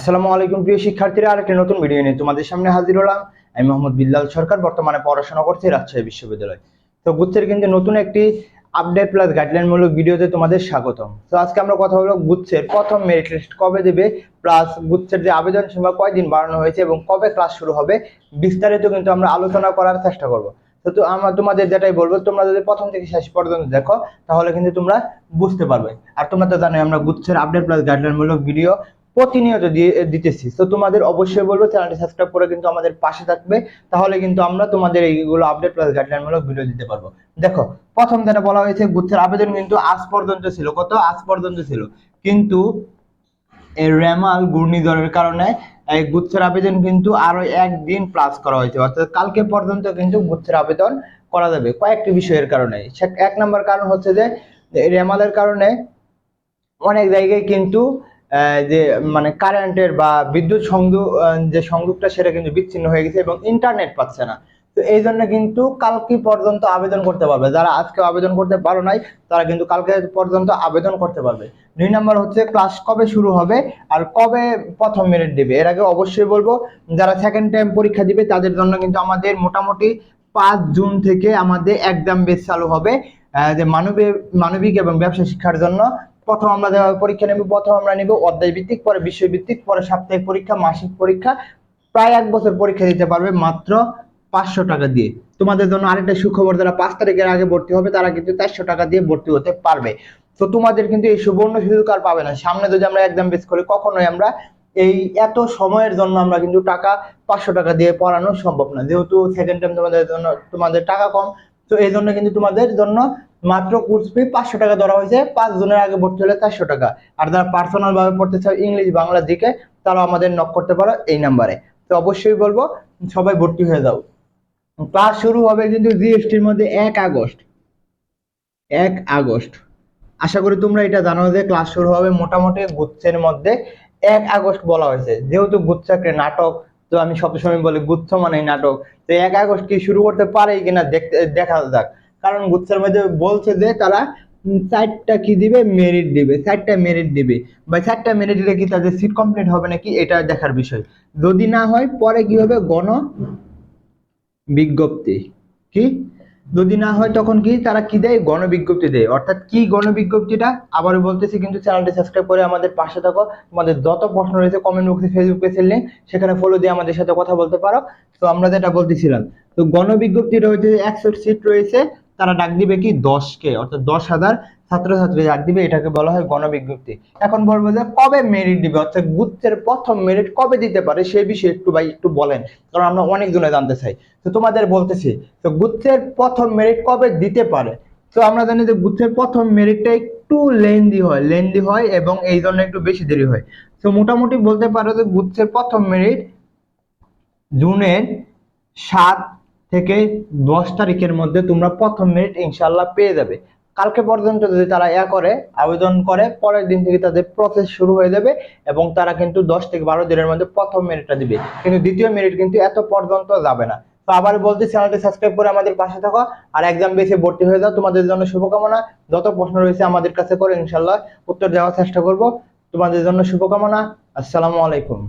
আসসালামু আলাইকুম, প্রিয় শিক্ষার্থীরা, আরেকটি নতুন ভিডিও নিয়ে তোমাদের সামনে হাজির হলাম। আমি মোহাম্মদ বিল্লাল সরকার, বর্তমানে পড়াশোনা করছি রাজশাহী বিশ্ববিদ্যালয়। তো গুচ্ছের কিন্তু নতুন একটি আপডেট প্লাস গাইডলাইনমূলক ভিডিওতে তোমাদের স্বাগতম। তো আজকে আমরা কথা হলো গুচ্ছের প্রথম মেরিট লিস্ট কবে দেবে প্লাস গুচ্ছের যে আবেদন সীমা কয়দিন বাড়ানো হয়েছে এবং কবে ক্লাস শুরু হবে, বিস্তারিত কিন্তু আমরা আলোচনা করার চেষ্টা করব। তো আমরা তোমাদের যেটাই বলব, তোমরা যদি প্রথম থেকে শেষ পর্যন্ত দেখো, তাহলে কিন্তু তোমরা বুঝতে পারবে। আর তোমরা তো জানো আমরা গুচ্ছের আপডেট প্লাস গাইডলাইন মূলক ভিডিও প্রতিনিয়ত দিতেছি। তো তোমাদের অবশ্যই বলব চ্যানেলটি সাবস্ক্রাইব করে কিন্তু আমাদের পাশে থাকবে। তাহলে কিন্তু আমরা তোমাদের এইগুলো আপডেট প্লাস গাইডলাইন মূলক ভিডিও দিতে পারব। দেখো, প্রথম যেটা বলা হয়েছে গুচ্ছের আবেদন কিন্তু আজ পর্যন্ত ছিল। কত? আজ পর্যন্ত ছিল। কিন্তু রেমাল ঘূর্ণিঝড়ের কারণে এই গুচ্ছের আবেদন কিন্তু আরও একদিন প্লাস করা হয়েছে। অর্থাৎ কালকে পর্যন্ত কিন্তু গুচ্ছের আবেদন করা যাবে কয়েকটি বিষয়ের কারণে। এক নম্বর কারণ হচ্ছে যে, রেমালের কারণে অনেক জায়গায় কিন্তু যে মানে কারেন্টের বা বিদ্যুৎ সংযোগ যে সংযোগটা সেটা কিন্তু বিচ্ছিন্ন হয়ে গেছে এবং ইন্টারনেট পাচ্ছে না। তো এই জন্য কিন্তু কালকে পর্যন্ত আবেদন করতে পারবে। যারা আজকে আবেদন করতে পারো নাই, তারা কিন্তু কালকে পর্যন্ত আবেদন করতে পারবে। দুই নম্বর হচ্ছে ক্লাস কবে শুরু হবে আর কবে প্রথম মেরিট দিবে? এর আগে অবশ্যই বলব, যারা সেকেন্ড টাইম পরীক্ষা দিবে, তাদের জন্য কিন্তু আমাদের মোটামুটি পাঁচ জুন থেকে আমাদের এক্সাম বেস চালু হবে। যে মানবিক মানবিক এবং ব্যবসা শিক্ষার জন্য প্রথম আমরা পরীক্ষা নেব, প্রথম আমরা নিব অধ্যায় ভিত্তিক, পরে বিষয় ভিত্তিক, পরে সাপ্তাহিক পরীক্ষা, মাসিক পরীক্ষা। প্রায় এক বছর পরীক্ষা দিতে পারবে মাত্র পাঁচশো টাকা দিয়ে। তোমাদের জন্য আরেকটা সুখবর, যারা পাঁচ তারিখের আগে ভর্তি হবে, তারা কিন্তু চারশো টাকা দিয়ে ভর্তি হতে পারবে। তো তোমাদের কিন্তু এই সুবর্ণ সুযোগ আর পাবে না। সামনে যদি আমরা এক্সাম বেস করি, কখনোই আমরা এই এত সময়ের জন্য আমরা কিন্তু টাকা পাঁচশো টাকা দিয়ে পড়ানো সম্ভব না। যেহেতু সেকেন্ড টাইম তোমাদের জন্য, তোমাদের টাকা কম তো এই জন্য কিন্তু তোমাদের জন্য মাত্র কোর্স ফি পাঁচশো টাকা ধরা হয়েছে। পাঁচ জনের আগে ভর্তি হলে চারশো টাকা। আর যারা পার্সোনাল ভাবে পড়তে চাও ইংলিশ, বাংলা দিকে তারা আমাদের নক করতে পারো এই নাম্বারে তো অবশ্যই বলব, সবাই ভর্তি হয়ে যাও। ক্লাস শুরু হবে কিন্তু জিএসটির মধ্যে এক আগস্ট। এক আগস্ট। আশা করি তোমরা এটা জানো যে ক্লাস শুরু হবে মোটামুটি গুচ্ছের মধ্যে। এক আগস্ট বলা হয়েছে। যেহেতু গুচ্ছ একটা নাটক তো আমি সবসময় বলি, গুচ্ছ মানে নাটক। তো এক আগস্ট কি শুরু করতে পারে কিনা দেখতে, দেখা যাক। কারণ গুচ্ছের মধ্যে বলছে যে তারা চারটা কি দিবে? মেরিট দিবে। চারটা মেরিট দিবে। বা চারটা মেরিট দিলে কি তাদের সিট কমপ্লিট হবে নাকি? এটা দেখার বিষয়। যদি না হয়, পরে কি হবে? গণ বিজ্ঞপ্তি। কি? যদি না হয় তখন কি তারা কি দেয়? গণবিজ্ঞপ্তি দেয়। অর্থাৎ কি গণবিজ্ঞপ্তিটা? আবার বলতেছি, কিন্তু চ্যানেলটি সাবস্ক্রাইব করে আমাদের পাশে থাকো। তোমাদের যত প্রশ্ন রয়েছে কমেন্ট বক্সে ফেসবুক পেজের লিঙ্ক সেখানে ফলো দিয়ে আমাদের সাথে কথা বলতে পারো। তো আমরা যেটা বলতেছিলাম, তো গণবিজ্ঞপ্তিটা হচ্ছে একশো সিট রয়েছে, তারা ডাক দিবে কি? দশকে অর্থাৎ দশ হাজার ছাত্রছাত্রী ডাক দিবে, এটাকে বলা হয় গণবিজ্ঞপ্তি। এখন বলব যে কবে মেরিট দিবে? অর্থাৎ গুচ্ছের প্রথম মেরিট কবে দিতে পারে সেই বিষয়ে একটু ভাই একটু বলেন, কারণ আমরা অনেক জনে জানতে চাই। তো তোমাদের বলতেছি, তো গুচ্ছের প্রথম মেরিট কবে দিতে পারে? তো আমরা জানি যে গুচ্ছের প্রথম মেরিটটা একটু লেন্দি হয় লেন্দি হয় এবং এই জন্য একটু বেশি দেরি হয়। তো মোটামুটি বলতে পারো যে গুচ্ছের প্রথম মেরিট জুনের সাত থেকে দশ তারিখের মধ্যে তোমরা প্রথম মেরিট ইনশাল্লাহ পেয়ে যাবে। কালকে পর্যন্ত যদি তারা ইয়া করে, আবেদন করে, পরের দিন থেকে তাদের প্রসেস শুরু হয়ে যাবে এবং তারা কিন্তু দশ থেকে বারো দিনের মধ্যে প্রথম মেরিটটা দিবে। কিন্তু দ্বিতীয় মেরিট কিন্তু এত পর্যন্ত যাবে না। তো আবার বলতে চ্যানেলটি সাবস্ক্রাইব করে আমাদের পাশে থাকো আর এক্সাম বেসে ভর্তি হয়ে যাও। তোমাদের জন্য শুভকামনা। যত প্রশ্ন রয়েছে আমাদের কাছে করে ইনশাল্লাহ উত্তর দেওয়ার চেষ্টা করব। তোমাদের জন্য শুভকামনা। আসসালামু আলাইকুম।